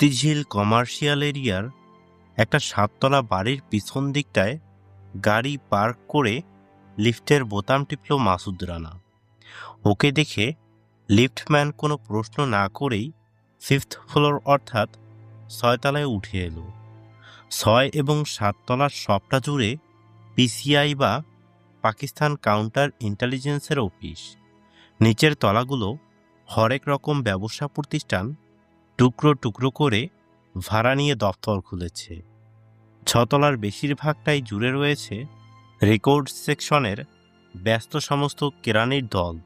Motijheel commercial এরিয়ার একটা সাততলা বাড়ির পিছন দিকটায় গাড়ি পার্ক করে লিফটের বোতাম টিপল মাসুদ রানা। ওকে দেখে লিফটম্যান কোনো প্রশ্ন না করেই ফিফথ ফ্লোর অর্থাৎ ছয়তলায় উঠে এলো। ছয় এবং সাততলার সবটা জুড়ে পিসিআই বা পাকিস্তান কাউন্টার ইন্টেলিজেন্সের অফিস। নিচের তলাগুলো হরেক রকম ব্যবসা প্রতিষ্ঠান টুকরো টুকরো করে ভাড়া নিয়ে দফতর খুলেছে। ছতলার বেশিরভাগটাই জুড়ে রয়েছে রেকর্ড সেকশনের ব্যস্ত সমস্ত কেরানির দল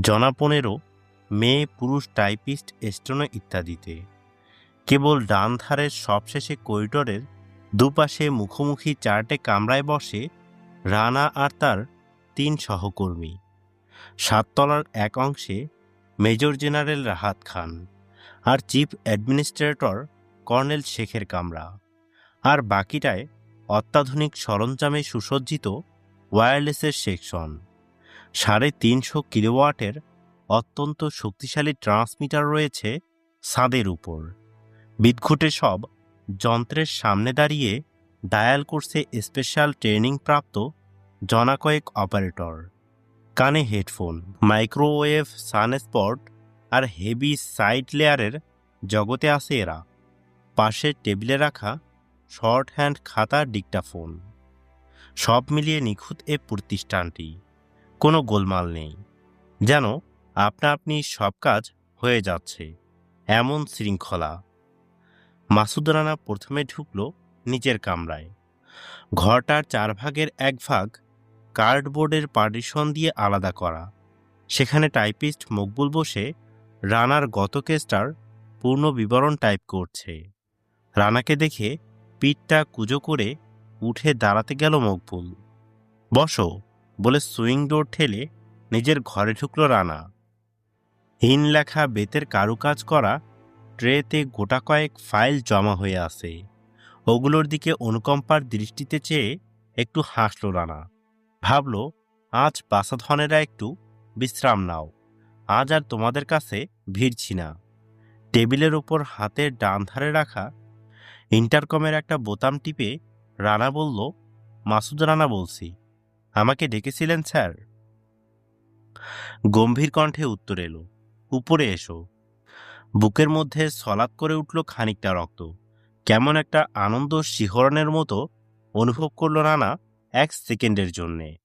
জনা পনেরো, মেয়ে, পুরুষ, টাইপিস্ট, এস্টোনো ইত্যাদিতে। কেবল ডান ধারের সবশেষে করিডোরের দুপাশে মুখোমুখি চারটে কামরায় বসে রানা আর তার তিন সহকর্মী। সাততলার এক অংশে মেজর জেনারেল রাহাত খান। আর চিফ অ্যাডমিনিস্ট্রেটর কর্নেল শেখের কামরা। আর বাকিটায় অত্যাধুনিক সরঞ্জামে সুসজ্জিত ওয়্যারলেসের সেকশন। সাড়ে তিনশো কিলোওয়াটের অত্যন্ত শক্তিশালী ট্রান্সমিটার রয়েছে ছাদের উপর। বিদঘুটে সব যন্ত্রের সামনে দাঁড়িয়ে ডায়াল করছে স্পেশাল ট্রেনিং প্রাপ্ত জনা কয়েক অপারেটর। কানে হেডফোন, মাইক্রোওয়েভ সানস্পট আর হেভি সাইড লেয়ারের জগতে আসে এরা। পাশে টেবিলে রাখা শর্ট হ্যান্ড খাতা ডিকটাফোন সব মিলিয়ে নিখুঁত এ প্রতিষ্ঠানটি। কোনো গোলমাল নেই। যেন আপনা আপনি সব কাজ হয়ে যাচ্ছে। এমন শৃঙ্খলা। মাসুদ রানা প্রথমে ঢুকল নিজের কামরায়। ঘরটার চার ভাগের এক ভাগ কার্ডবোর্ডের পার্টিশন দিয়ে আলাদা করা। সেখানে টাইপিস্ট মকবুল বসে রানার গত কেসটার পূর্ণ বিবরণ টাইপ করছে। রানাকে দেখে পিঠটা কুজো করে উঠে দাঁড়াতে গেল মকবুল। বসো, বলে সুইং ডোর ঠেলে নিজের ঘরে ঢুকল রানা। হিন লেখা বেতের কারুকাজ করা ট্রেতে গোটা কয়েক ফাইল জমা হয়ে আছে। ওগুলোর দিকে অনুকম্পার দৃষ্টিতে চেয়ে একটু হাসল রানা। ভাবল, আজ বাসাধনেরা একটু বিশ্রাম নাও। আজ আর তোমাদের কাছে ভিড়ছি না। টেবিলের ওপর হাতের ডান ধারে রাখা ইন্টারকমের একটা বোতাম টিপে রানা বলল, মাসুদ রানা বলছি। আমাকে ডেকেছিলেন স্যার? গম্ভীর কণ্ঠে উত্তর এলো, উপরে এসো। বুকের মধ্যে সলাৎ করে উঠল খানিকটা রক্ত। কেমন একটা আনন্দ শিহরণের মতো অনুভব করল রানা এক সেকেন্ডের জন্যে।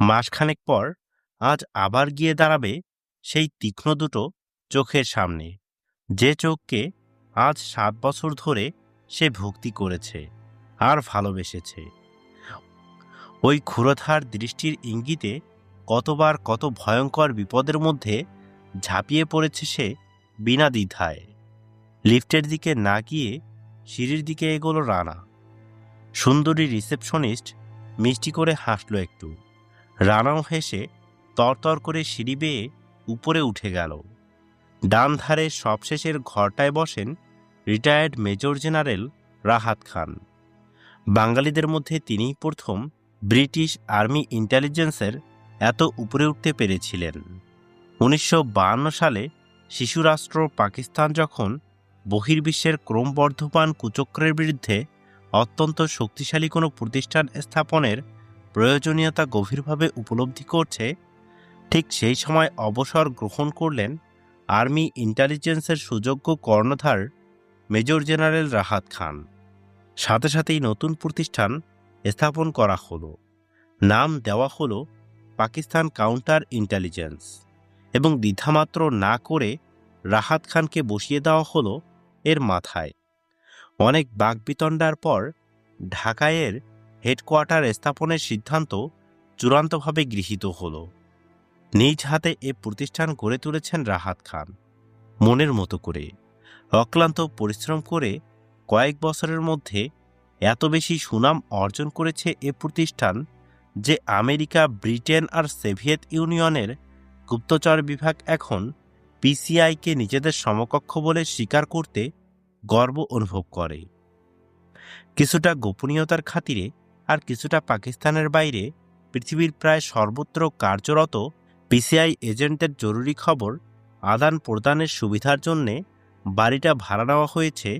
মাসখানেক পর আজ আবার গিয়ে দাঁড়াবে সেই তীক্ষ্ণ দুটো চোখের সামনে, যে চোখকে আজ সাত বছর ধরে সে ভক্তি করেছে আর ভালোবেসেছে। ওই ক্ষুরধার দৃষ্টির ইঙ্গিতে কতবার কত ভয়ঙ্কর বিপদের মধ্যে ঝাঁপিয়ে পড়েছে সে বিনা দ্বিধায়। লিফটের দিকে না গিয়ে সিঁড়ির দিকে এগোলো রানা। সুন্দরী রিসেপশনিস্ট মিষ্টি করে হাসল একটু। রানাও হেসে তরতর করে সিঁড়ি বেয়ে উপরে উঠে গেল। ডান ধারে সবশেষের ঘরটায় বসেন retired major general Rahat Khan. বাঙালিদের মধ্যে তিনিই প্রথম ব্রিটিশ আর্মি ইন্টেলিজেন্সের এত উপরে উঠতে পেরেছিলেন। উনিশশো সালে শিশুরাষ্ট্র পাকিস্তান যখন বহির্বিশ্বের ক্রমবর্ধমান কুচক্রের বিরুদ্ধে অত্যন্ত শক্তিশালী কোনো প্রতিষ্ঠান স্থাপনের প্রয়োজনীয়তা গভীরভাবে উপলব্ধি করছে ঠিক সেই সময় অবসর গ্রহণ করলেন আর্মি ইন্টেলিজেন্সের সুযোগ্য কর্ণধার মেজর জেনারেল রাহাত খান। সাথে সাথেই নতুন প্রতিষ্ঠান স্থাপন করা হলো। নাম দেওয়া হলো পাকিস্তান কাউন্টার ইন্টেলিজেন্স এবং দ্বিধামাত্র না করে রাহাত খানকে বসিয়ে দেওয়া হলো এর মাথায়। অনেক বাকবিতণ্ডার পর ঢাকায়ের হেডকোয়ার্টার স্থাপনের সিদ্ধান্ত চূড়ান্তভাবে গৃহীত হলো। নিজ হাতে এ প্রতিষ্ঠান গড়ে তুলেছেন রাহাত খান। মনের মতো করে, অক্লান্ত পরিশ্রম করে কয়েক বছরের মধ্যে এত বেশি সুনাম অর্জন করেছে এ প্রতিষ্ঠান যে আমেরিকা, ব্রিটেন আর সোভিয়েত ইউনিয়নের গুপ্তচর বিভাগ এখন পিসিআইকে নিজেদের সমকক্ষ বলে স্বীকার করতে গর্ব অনুভব করে। কিছুটা গোপনীয়তার খাতিরে আর কিছুটা পাকিস্তানের বাইরে পৃথিবীর প্রায় সর্বত্র কার্যরত পিসিআই এজেন্টের জরুরি খবর আদান প্রদানের সুবিধার জন্যে বাড়িটা ভাড়া নেওয়া হয়েছে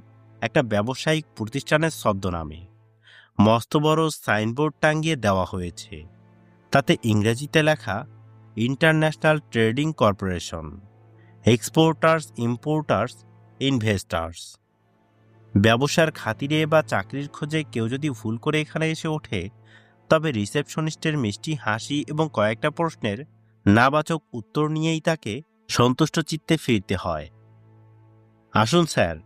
একটা ব্যবসায়িক প্রতিষ্ঠানের ছদ্মনামে। মস্ত বড় সাইনবোর্ড টাঙ্গিয়ে দেওয়া হয়েছে। তাতে ইংরেজিতে লেখা, international trading corporation, exporters, importers, investors. ব্যবসার খাতিরে বা চাকরির খোঁজে কেউ যদি ভুল করে এখানে এসে ওঠে, তবে রিসেপশনিস্টের মিষ্টি, হাসি এবং কয়েকটা প্রশ্নের নাবাচক উত্তর নিয়েই তাকে সন্তুষ্ট চিত্তে ফিরতে হয়। আসুন স্যার,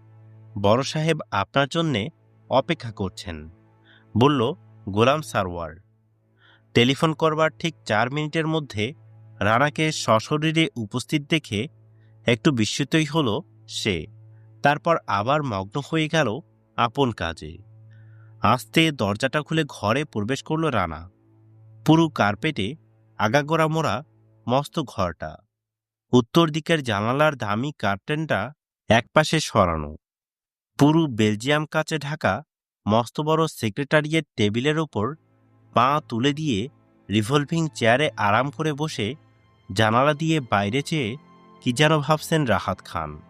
বড় সাহেব আপনার জন্যে অপেক্ষা করছেন, বলল গোলাম সারওয়ার টেলিফোন করবার ঠিক চার মিনিটের মধ্যে রানাকে সশরীরে উপস্থিত দেখে একটু বিস্মিতই হল সে, তারপর আবার মগ্ন হয়ে গেল আপন কাজে। আস্তে দরজাটা খুলে ঘরে প্রবেশ করল রানা। পুরো কার্পেটে আগাগোড়া মোড়া মস্ত ঘরটা। উত্তর দিকের জানালার দামি কার্টেনটা একপাশে সরানো। পুরু বেলজিয়াম কাছে ঢাকা, মস্ত বড় সেক্রেটারিয়েট টেবিলের ওপর পা তুলে দিয়ে রিভলভিং চেয়ারে আরাম করে বসে জানালা দিয়ে বাইরে চেয়ে কি যেন ভাবছেন রাহাত খান।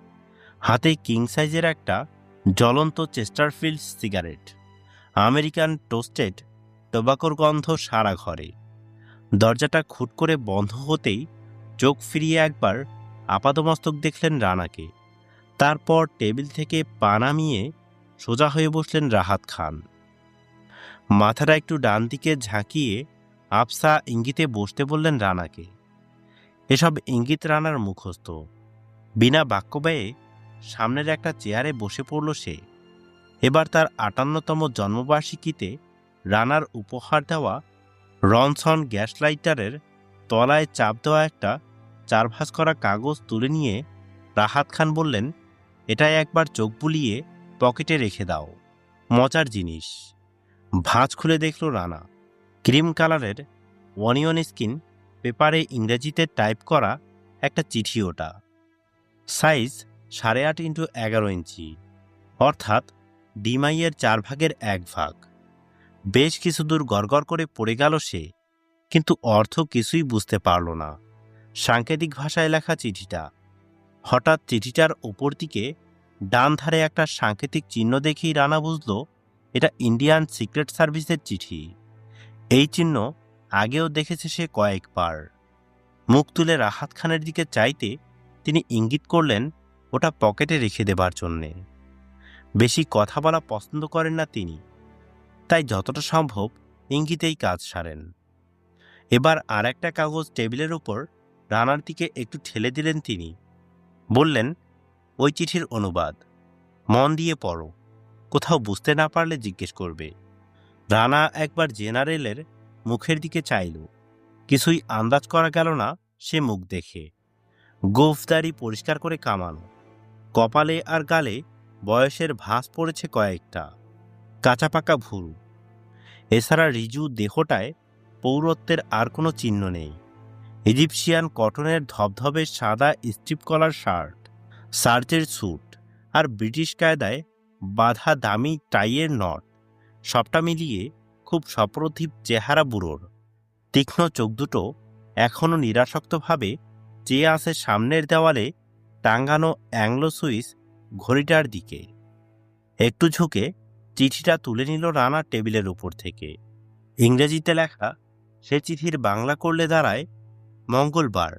হাতে কিং সাইজের একটা জ্বলন্ত চেস্টারফিল্ড সিগারেট। আমেরিকান টোস্টেড টোবাকোর গন্ধ সারা ঘরে। দরজাটা খুট করে বন্ধ হতেই চোখ ফিরিয়ে একবার আপাদমস্তক দেখলেন রানাকে। তারপর টেবিল থেকে পা নামিয়ে সোজা হয়ে বসলেন রাহাত খান। মাথাটা একটু ডান দিকে ঝাঁকিয়ে আফসা ইঙ্গিতে বসতে বললেন রানাকে, এসব ইঙ্গিত রানার মুখস্থ। বিনা বাক্য ব্যয়ে সামনের একটা চেয়ারে বসে পড়ল সে। এবার তার আটান্নতম জন্মবার্ষিকীতে রানার উপহার দেওয়া রনসন গ্যাস লাইটারের তলায় চাপ দেওয়া একটা চারভাস করা কাগজ তুলে নিয়ে রাহাত খান বললেন এটাই একবার চোখ বুলিয়ে পকেটে রেখে দাও। মজার জিনিস। ভাঁজ খুলে দেখল রানা। ক্রিম কালারের অনিয়ন স্কিন পেপারে ইংরেজিতে টাইপ করা একটা চিঠি ওটা। সাইজ সাড়ে আট ইন্টু এগারো ইঞ্চি। অর্থাৎ ডিমাইয়ের চার ভাগের এক ভাগ। বেশ কিছু দূর গড়গড় করে পড়ে গেল সে, কিন্তু অর্থ কিছুই বুঝতে পারল না। সাংকেতিক ভাষায় লেখা চিঠিটা। হঠাৎ চিঠিটার ওপর দিকে ডান ধারে একটা সাংকেতিক চিহ্ন দেখেই রানা বুঝল, এটা ইন্ডিয়ান সিক্রেট সার্ভিসের চিঠি। এই চিহ্ন আগেও দেখেছে সে কয়েকবার। মুখ তুলে রাহাত খানের দিকে চাইতে তিনি ইঙ্গিত করলেন, ওটা পকেটে রেখে দেবার জন্যে। বেশি কথা বলা পছন্দ করেন না তিনি। তাই যতটা সম্ভব ইঙ্গিতেই কাজ সারেন। এবার আর একটা কাগজ টেবিলের উপর রানার দিকে একটু ঠেলে দিলেন তিনি। বললেন, ওই চিঠির অনুবাদ, মন দিয়ে পড়ো, কোথাও বুঝতে না পারলে জিজ্ঞেস করবে রানা একবার জেনারেলের মুখের দিকে চাইল। কিছুই আন্দাজ করা গেল না, সে মুখ দেখে। গোফদারি পরিষ্কার করে কামানো। কপালে আর গালে বয়সের ভাস পড়েছে কয়েকটা। কাঁচা পাকা এছাড়া রিজু দেহটায় পৌরত্বের আর কোনো চিহ্ন নেই। ইজিপশিয়ান কটনের ধবধবে সাদা স্ট্রিপ কলার শার্ট, সার্চের স্যুট আর ব্রিটিশ কায়দায় বাঁধা দামি টাইয়ের নট, সবটা মিলিয়ে খুব সপ্রতিভ চেহারা বুড়োর। তীক্ষ্ণ চোখ দুটো এখনও নিরাসক্তভাবে চেয়ে আছে সামনের দেওয়ালে টাঙ্গানো অ্যাংলো সুইস ঘড়িটার দিকে। একটু ঝুঁকে চিঠিটা তুলে নিল রানা টেবিলের উপর থেকে। ইংরেজিতে লেখা, সে চিঠির বাংলা করলে দাঁড়ায় মঙ্গলবার।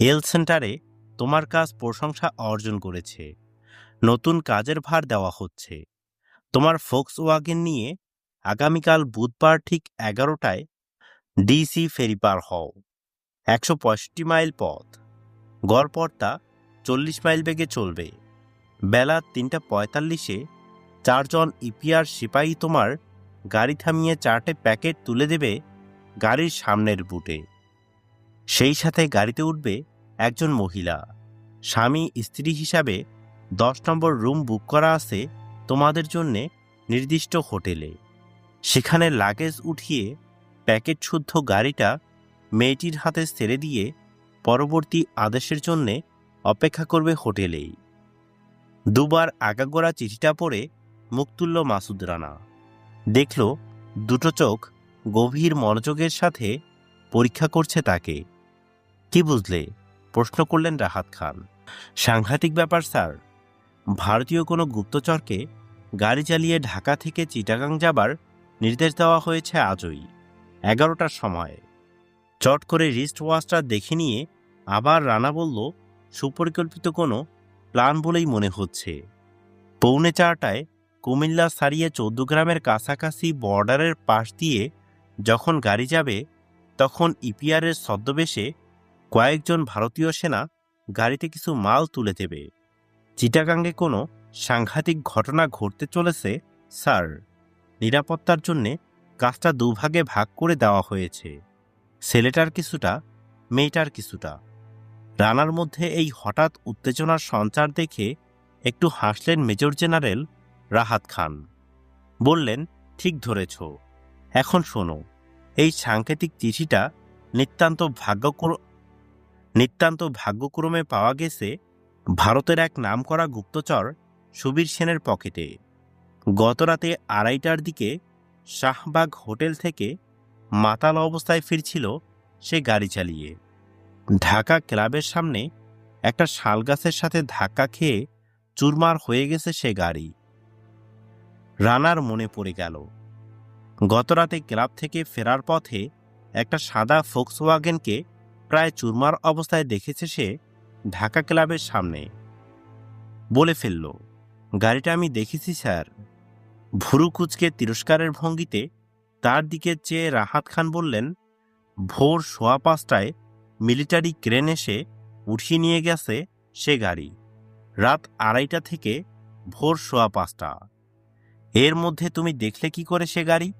হেলথ সেন্টারে তোমার কাজ প্রশংসা অর্জন করেছে। নতুন কাজের ভার দেওয়া হচ্ছে। তোমার ফোক্স ওয়াগেন নিয়ে আগামীকাল বুধবার ঠিক এগারোটায় ডিসি ফেরি পার হও। একশো পঁয়ষট্টি মাইল পথ। গড়পড়তা চল্লিশ মাইল বেগে চলবে। বেলা তিনটা পঁয়তাল্লিশে চারজন ইপিআর সিপাহী তোমার গাড়ি থামিয়ে চারটে প্যাকেট তুলে দেবে গাড়ির সামনের বুটে। সেই সাথে গাড়িতে উঠবে একজন মহিলা। স্বামী স্ত্রী হিসাবে দশ নম্বর রুম বুক করা আছে তোমাদের জন্যে নির্দিষ্ট হোটেলে। সেখানে লাগেজ উঠিয়ে প্যাকেট শুদ্ধ গাড়িটা মেয়েটির হাতে ছেড়ে দিয়ে পরবর্তী আদেশের জন্যে অপেক্ষা করবে হোটেলেই। দুবার আগাগোড়া চিঠিটা পড়ে মুখ তুলল মাসুদ রানা। দেখল, দুটো চোখ গভীর মনোযোগের সাথে পরীক্ষা করছে তাকে। কি বুঝলে? প্রশ্ন করলেন রাহাত খান। সাংঘাতিক ব্যাপার, স্যার। ভারতীয় কোনো গুপ্তচরকে গাড়ি চালিয়ে ঢাকা থেকে চিটাগাং যাবার নির্দেশ দেওয়া হয়েছে আজই, এগারোটার সময়। চট করে রিস্ট ওয়াচটা দেখে নিয়ে আবার রানা বলল, সুপরিকল্পিত কোনো প্ল্যান বলেই মনে হচ্ছে। পৌনে চারটায় কুমিল্লা সারিয়ে চৌদ্দগ্রামের কাছাকাছি বর্ডারের পাশ দিয়ে যখন গাড়ি যাবে, তখন ইপিআরের ছদ্মবেশে কয়েকজন ভারতীয় সেনা গাড়িতে কিছু মাল তুলে দেবে। চিটাগাঙ্গে কোনো সাংঘাতিক ঘটনা ঘটতে চলেছে, স্যার। নিরাপত্তার জন্যে কাজটা দুভাগে ভাগ করে দেওয়া হয়েছে। ছেলেটার কিছুটা মেয়েটার কিছুটা। রানার মধ্যে এই হঠাৎ উত্তেজনার সঞ্চার দেখে একটু হাসলেন মেজর জেনারেল রাহাত খান। বললেন, ঠিক ধরেছ। এখন শোনো, এই সাংকেতিক চিঠিটা নিতান্ত ভাগ্যক্র নিতান্ত ভাগ্যক্রমে পাওয়া গেছে ভারতের এক নামকরা গুপ্তচর সুবীর সেনের পকেটে। গতরাতে আড়াইটার দিকে শাহবাগ হোটেল থেকে মাতাল অবস্থায় ফিরছিল সে গাড়ি চালিয়ে। ঢাকা ক্লাবের সামনে একটা শালগাছের সাথে ধাক্কা খেয়ে চুরমার হয়ে গেছে সে গাড়ি। রানার মনে পড়ে গেল। গতরাতে ক্লাব থেকে ফেরার পথে একটা সাদা ফোক্সওয়াগেনকে প্রায় চুরমার অবস্থায় দেখেছে সে ঢাকা ক্লাবের সামনে। বলে ফেলল, গাড়িটা আমি দেখেছি, স্যার। ভুরু কুচকে তিরস্কারের ভঙ্গিতে তার দিকে চেয়ে রাহাত খান বললেন, ভোর সোয়া পাঁচটায় মিলিটারি ক্রেন এসে উঠিয়ে নিয়ে গেছে সে গাড়ি। রাত আড়াইটা থেকে ভোর সোয়া পাঁচটা এর মধ্যে তুমি দেখলে কি করে সে গাড়ি?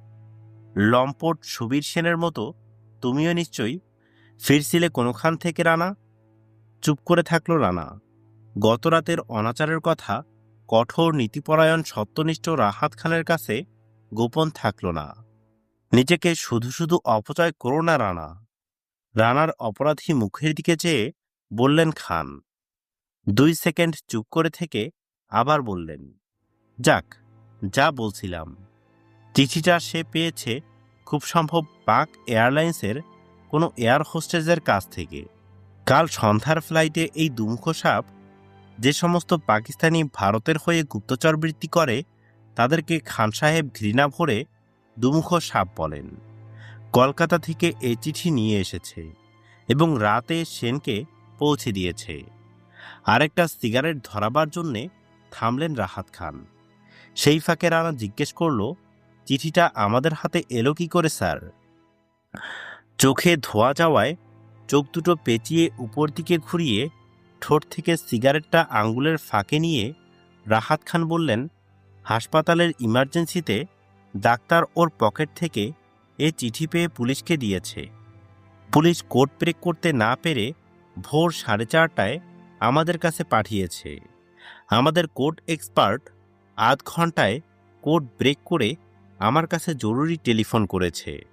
লম্পট, সুবীর সেনের মতো? তুমিও নিশ্চয়ই। ফিরছিলে কোনোখান থেকে, রানা? চুপ করে থাকল রানা। গতরাতের অনাচারের কথা, কঠোর নীতিপরায়ণ সত্যনিষ্ঠ রাহাত খানের কাছে গোপন থাকল না। নিজেকে শুধু শুধু অপচয় করো না, রানা। রানার অপরাধী মুখের দিকে চেয়ে বললেন খান। দুই সেকেন্ড চুপ করে থেকে আবার বললেন, যাক যা বলছিলাম। চিঠিটা সে পেয়েছে খুব সম্ভব পাক এয়ারলাইন্সের কোনো এয়ার হোস্টেজের কাছ থেকে। কাল সন্ধ্যার ফ্লাইটে এই দুমুখ সাপ যে সমস্ত পাকিস্তানি ভারতের হয়ে গুপ্তচর বৃত্তি করে, তাদেরকে খান সাহেব ঘৃণা ভরে দুমুখ সাপ বলেন। কলকাতা থেকে এই চিঠি নিয়ে এসেছে এবং রাতে সেনকে পৌঁছে দিয়েছে। আরেকটা সিগারেট ধরাবার জন্যে থামলেন রাহাত খান। সেই ফাঁকে রানা জিজ্ঞেস করল, চিঠিটা আমাদের হাতে এলো কি করে, স্যার? চোখে ধোয়া যাওয়ায় চোখ দুটো পেঁচিয়ে উপর দিকে ঘুরিয়ে ঠোঁট থেকে সিগারেটটা আঙ্গুলের ফাঁকে নিয়ে রাহাত খান বললেন, হাসপাতালের ইমার্জেন্সিতে ডাক্তার ওর পকেট থেকে এ চিঠি পেয়ে পুলিশকে দিয়েছে। পুলিশ কোর্ট ব্রেক করতে না পেরে ভোর সাড়ে চারটায় আমাদের কাছে পাঠিয়েছে। আমাদের কোর্ট এক্সপার্ট আধ ঘন্টায় কোর্ট ব্রেক করে আমার কাছে জরুরি টেলিফোন করেছে।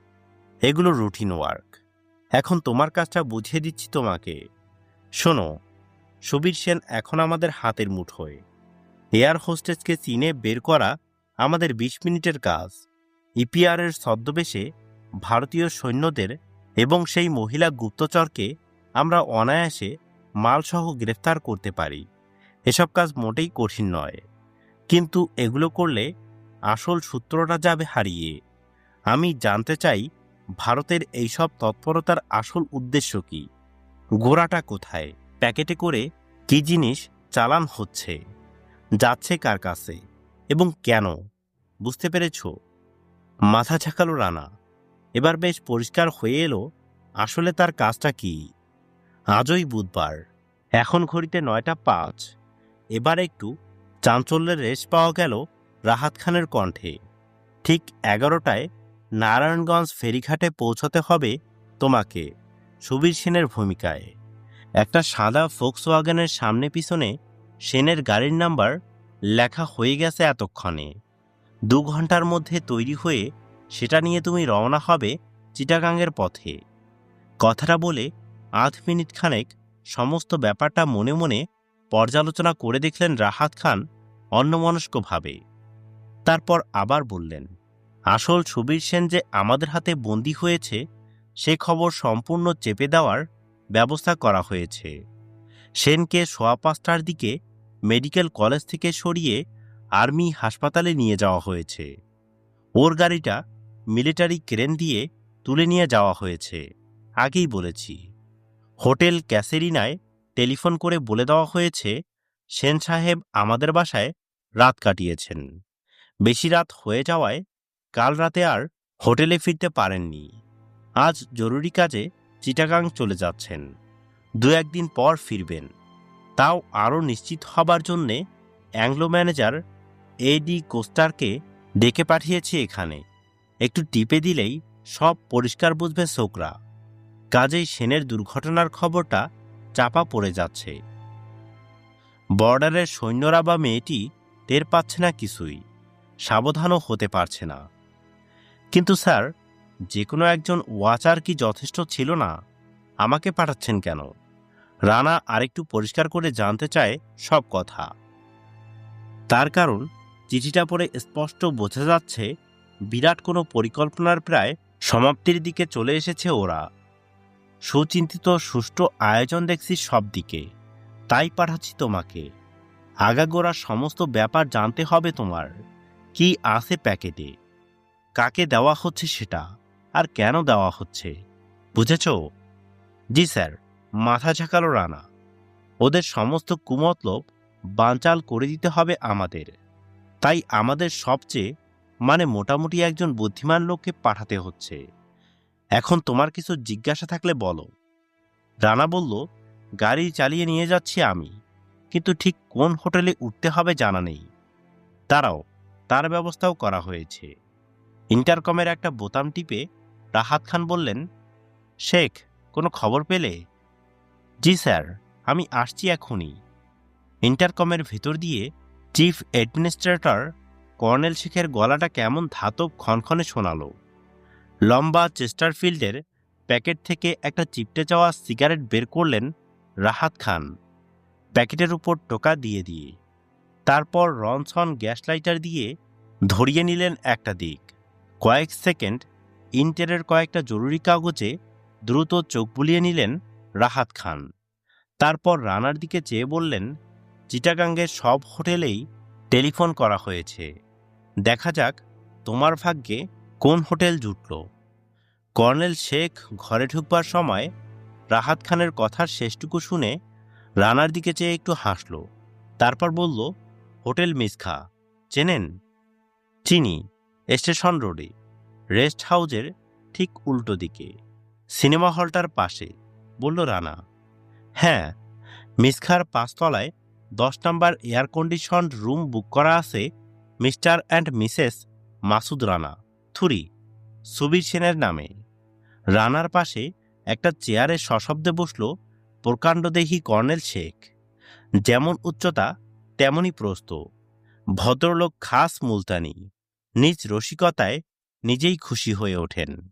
এগুলো রুটিন ওয়ার্ক। এখন তোমার কাজটা বুঝিয়ে দিচ্ছি তোমাকে। শোনো, সুবীর সেন এখন আমাদের হাতের মুঠোয় এয়ার হোস্টেসকে চিনে বের করা আমাদের বিশ মিনিটের কাজ। ইপিআরের ছদ্মবেশে ভারতীয় সৈন্যদের এবং সেই মহিলা গুপ্তচরকে আমরা অনায়াসে মালসহ গ্রেফতার করতে পারি। এসব কাজ মোটেই কঠিন নয়। কিন্তু এগুলো করলে আসল সূত্রটা যাবে হারিয়ে। আমি জানতে চাই, ভারতের এইসব তৎপরতার আসল উদ্দেশ্য কি? গোড়াটা কোথায়? প্যাকেটে করে কি জিনিস চালান হচ্ছে? যাচ্ছে কার কাছে? এবং কেন? বুঝতে পেরেছ? মাথা ঝাঁকালো রানা। এবার বেশ পরিষ্কার হয়ে এলো আসলে তার কাজটা কি। আজই বুধবার। এখন ঘড়িতে নয়টা পাঁচ। এবার একটু চাঞ্চল্যের রেশ পাওয়া গেল রাহাত খানের কণ্ঠে। ঠিক এগারোটায় নারায়ণগঞ্জ ফেরিঘাটে পৌঁছতে হবে তোমাকে, সুবীর সেনের ভূমিকায়। একটা সাদা ফোক্সওয়াগনের সামনে পিছনে সেনের গাড়ির নাম্বার লেখা হয়ে গেছে এতক্ষণে। দু ঘণ্টার মধ্যে তৈরি হয়ে সেটা নিয়ে তুমি রওনা হবে চিটাগাংয়ের পথে। কথাটা বলে আধ মিনিট খানেক সমস্ত ব্যাপারটা মনে মনে পর্যালোচনা করে দেখলেন রাহাত খান অন্যমনস্কভাবে। তারপর আবার বললেন, আসল সুবীর সেন যে আমাদের হাতে বন্দী হয়েছে, সে খবর সম্পূর্ণ চেপে দেওয়ার ব্যবস্থা করা হয়েছে। সেনকে সোয়া পাঁচটার দিকে মেডিকেল কলেজ থেকে সরিয়ে আর্মি হাসপাতালে নিয়ে যাওয়া হয়েছে। ওর গাড়িটা মিলিটারি ক্রেন দিয়ে তুলে নিয়ে যাওয়া হয়েছে। আগেই বলেছি। হোটেল ক্যাসেরিনায় টেলিফোন করে বলে দেওয়া হয়েছে সেন সাহেব আমাদের বাসায় রাত কাটিয়েছেন। বেশি রাত হয়ে যাওয়ায় কাল রাতে আর হোটেলে ফিরতে পারেননি। আজ জরুরি কাজে চিটাগাং চলে যাচ্ছেন। দু একদিন পর ফিরবেন। তাও আরও নিশ্চিত হবার জন্যে অ্যাংলো ম্যানেজার এডি কোস্টারকে ডেকে পাঠিয়েছি এখানে। একটু টিপে দিলেই সব পরিষ্কার বুঝবে শোকরা কাজেই সেনের দুর্ঘটনার খবরটা চাপা পড়ে যাচ্ছে। বর্ডারের সৈন্যরা বা মেয়েটি টের পাচ্ছে না কিছুই, সাবধানও হতে পারছে না। কিন্তু স্যার যে কোনো একজন ওয়াচার কি যথেষ্ট ছিল না? আমাকে পাঠাচ্ছেন কেন? রানা আরেকটু পরিষ্কার করে জানতে চায় সব কথা। তার কারণ, চিঠিটা পড়ে স্পষ্ট বোঝা যাচ্ছে, বিরাট কোনো পরিকল্পনার প্রায় সমাপ্তির দিকে চলে এসেছে ওরা। সুচিন্তিত, সুষ্ঠু আয়োজন দেখছি সব দিকে তাই পাঠাচ্ছি তোমাকে। আগাগোড়া সমস্ত ব্যাপার জানতে হবে তোমার। কি আছে প্যাকেটে? কাকে দেওয়া হচ্ছে সেটা? আর কেন দেওয়া হচ্ছে? বুঝেছ? জি স্যার, মাথা ঝাঁকালো রানা। ওদের সমস্ত কুমতলব বানচাল করে দিতে হবে আমাদের। তাই আমাদের সবচেয়ে মানে মোটামুটি একজন বুদ্ধিমান লোককে পাঠাতে হচ্ছে। এখন তোমার কিছু জিজ্ঞাসা থাকলে বলো। রানা বলল গাড়ি চালিয়ে নিয়ে যাচ্ছি আমি। কিন্তু ঠিক কোন হোটেলে উঠতে হবে জানা নেই। তারাও তার ব্যবস্থাও করা হয়েছে। ইন্টারকমের একটা বোতাম টিপে রাহাত খান বললেন, শেখ, কোনো খবর পেলে? জি স্যার, আমি আসছি এখনই। ইন্টারকমের ভেতর দিয়ে চিফ অ্যাডমিনিস্ট্রেটর কর্নেল শেখের গলাটা কেমন ধাতব ক্ষণক্ষণে শোনালো। লম্বা চেস্টারফিল্ডের প্যাকেট থেকে একটা চিপটে যাওয়া সিগারেট বের করলেন রাহাত খান। প্যাকেটের উপর টোকা দিয়ে দিয়ে। তারপর রনসন গ্যাস লাইটার দিয়ে ধরিয়ে নিলেন একটা দিক। কয়েক সেকেন্ড ইন্টেরের কয়েকটা জরুরি কাগজে দ্রুত চোখ বুলিয়ে নিলেন রাহাত খান। তারপর রানার দিকে চেয়ে বললেন, চিটাগাঙ্গের সব হোটেলেই টেলিফোন করা হয়েছে। দেখা যাক তোমার ভাগ্যে কোন হোটেল জুটল। কর্নেল শেখ ঘরে ঢুকবার সময় রাহাত খানের কথার শেষটুকু শুনে রানার দিকে চেয়ে একটু হাসল। তারপর বলল, হোটেল মিসখা চেনেন? চিনি, স্টেশন রোডে, রেস্ট হাউজের ঠিক উল্টো দিকে, সিনেমা হলটার পাশে। বলল রানা। হ্যাঁ মিসখার পাঁচতলায় দশ number air condition room book করা আছে mister and Mrs Masud Rana, থুরি, Subir সেনের নামে। রানার পাশে একটা চেয়ারে সশব্দে বসল প্রকাণ্ডদেহী কর্নেল শেখ। যেমন উচ্চতা, তেমনই প্রস্ত ভদ্রলোক খাস মুলতানি। নিজ রসিকতায় নিজেই খুশি হয়ে ওঠেন।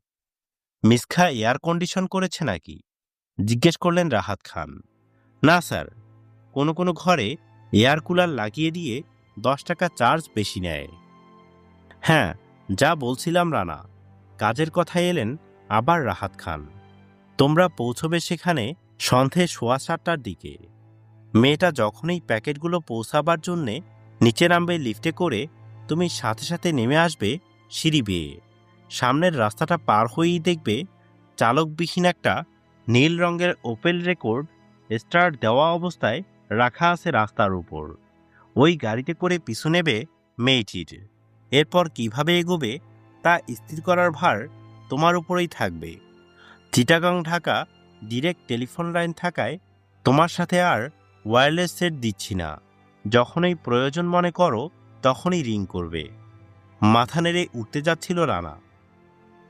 মিসখা এয়ার কন্ডিশন করেছে নাকি? জিজ্ঞেস করলেন রাহাত খান। না, স্যার। কোনো কোনো ঘরে এয়ার কুলার লাগিয়ে দিয়ে দশ টাকা চার্জ বেশি নেয়। হ্যাঁ যা বলছিলাম রানা। কাজের কথায় এলেন আবার রাহাত খান। তোমরা পৌঁছবে সেখানে সন্ধে সোয়া সাতটার দিকে। মেয়েটা যখনই প্যাকেটগুলো পৌঁছাবার জন্যে নিচে নামবে লিফটে করে, তুমি সাথে সাথে নেমে আসবে সিঁড়ি বেয়ে। সামনের রাস্তাটা পার হয়েই দেখবে চালকবিহীন একটা নীল রঙের ওপেল রেকর্ড স্টার্ট দেওয়া অবস্থায় রাখা আছে রাস্তার উপর। ওই গাড়িতে করে পিছু নেবে মেয়েটির। এরপর কীভাবে এগোবে তা স্থির করার ভার তোমার উপরেই থাকবে। Chittagong Dhaka direct telephone line থাকায় তোমার সাথে আর ওয়্যারলেস সেট দিচ্ছি না। যখনই প্রয়োজন মনে করো, তখনই রিং করবে। মাথা নেড়ে উঠতে যাচ্ছিল রানা।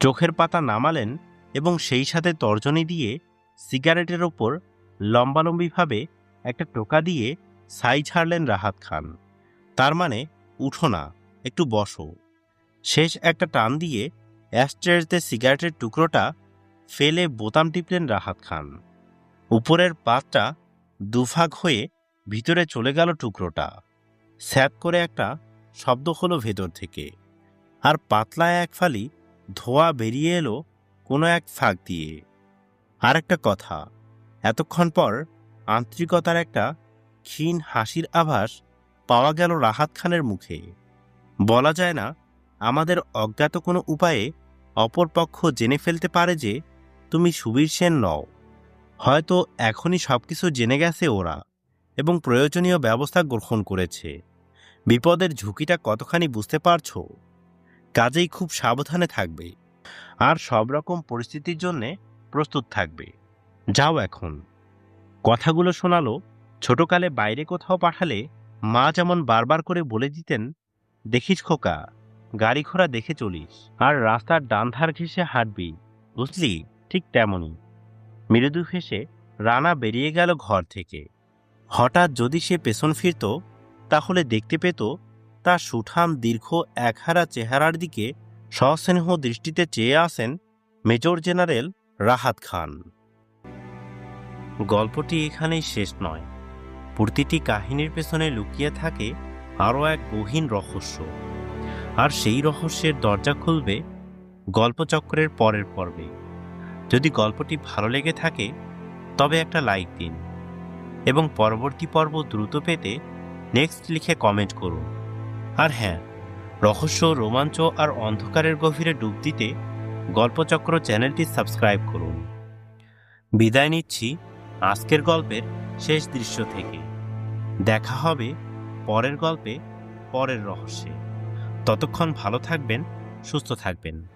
চোখের পাতা নামালেন এবং সেই সাথে তর্জনী দিয়ে সিগারেটের ওপর লম্বালম্বিভাবে একটা টোকা দিয়ে সাই ছাড়লেন রাহাত খান। তার মানে উঠো না, একটু বসো। শেষ একটা টান দিয়ে অ্যাস্ট্রেজতে সিগারেটের টুকরোটা ফেলে বোতাম টিপলেন রাহাত খান। উপরের পাতটা দুভাগ হয়ে ভিতরে চলে গেল টুকরোটা। স্যাপ করে একটা শব্দ হলো ভেতর থেকে। আর পাতলা এক ফালি ধোয়া বেরিয়ে এলো কোনো এক ফাঁক দিয়ে। আর একটা কথা, এতক্ষণ পর আন্তরিকতার একটা ক্ষীণ হাসির আভাস পাওয়া গেল রাহাত খানের মুখে। বলা যায় না, আমাদের অজ্ঞাত কোনো উপায়ে অপরপক্ষ জেনে ফেলতে পারে যে তুমি সুবীর সেন নও। হয়তো এখনই সব কিছু জেনে গেছে ওরা এবং প্রয়োজনীয় ব্যবস্থা গ্রহণ করেছে। বিপদের ঝুঁকিটা কতখানি বুঝতে পারছ? কাজেই খুব সাবধানে থাকবে আর সব রকম পরিস্থিতির জন্যে প্রস্তুত থাকবে। যাও এখন। কথাগুলো শোনালো, ছোটকালে বাইরে কোথাও পাঠালে মা যেমন বারবার করে বলে দিতেন, দেখিস খোকা গাড়ি ঘোড়া দেখে চলিস, আর রাস্তার ডান ধার ঘেসে হাঁটবি, বুঝলি? ঠিক তেমনই। মৃদু হেসে রানা বেরিয়ে গেল ঘর থেকে। হঠাৎ যদি সে পেছন ফিরত, তাহলে দেখতে পেত তার সুঠাম দীর্ঘ একহারা চেহারার দিকে সস্নেহ দৃষ্টিতে চেয়ে আসেন মেজর জেনারেল রাহাত খান। গল্পটি এখানেই শেষ নয়। প্রতিটি কাহিনীর পেছনে লুকিয়ে থাকে আরও এক গহীন রহস্য। আর সেই রহস্যের দরজা খুলবে গল্পচক্রের পরের পর্বে। যদি গল্পটি ভালো লেগে থাকে, তবে একটা লাইক দিন এবং পরবর্তী পর্ব দ্রুত পেতে নেক্সট লিখে কমেন্ট করুন। আর হ্যাঁ রহস্য, রোমাঞ্চ আর অন্ধকারের গভীরে ডুব দিতে গল্পচক্র চ্যানেলটি সাবস্ক্রাইব করুন। বিদায় নিচ্ছি আজকের গল্পের শেষ দৃশ্য থেকে। দেখা হবে পরের গল্পে, পরের রহস্যে। ততক্ষণ ভালো থাকবেন, সুস্থ থাকবেন।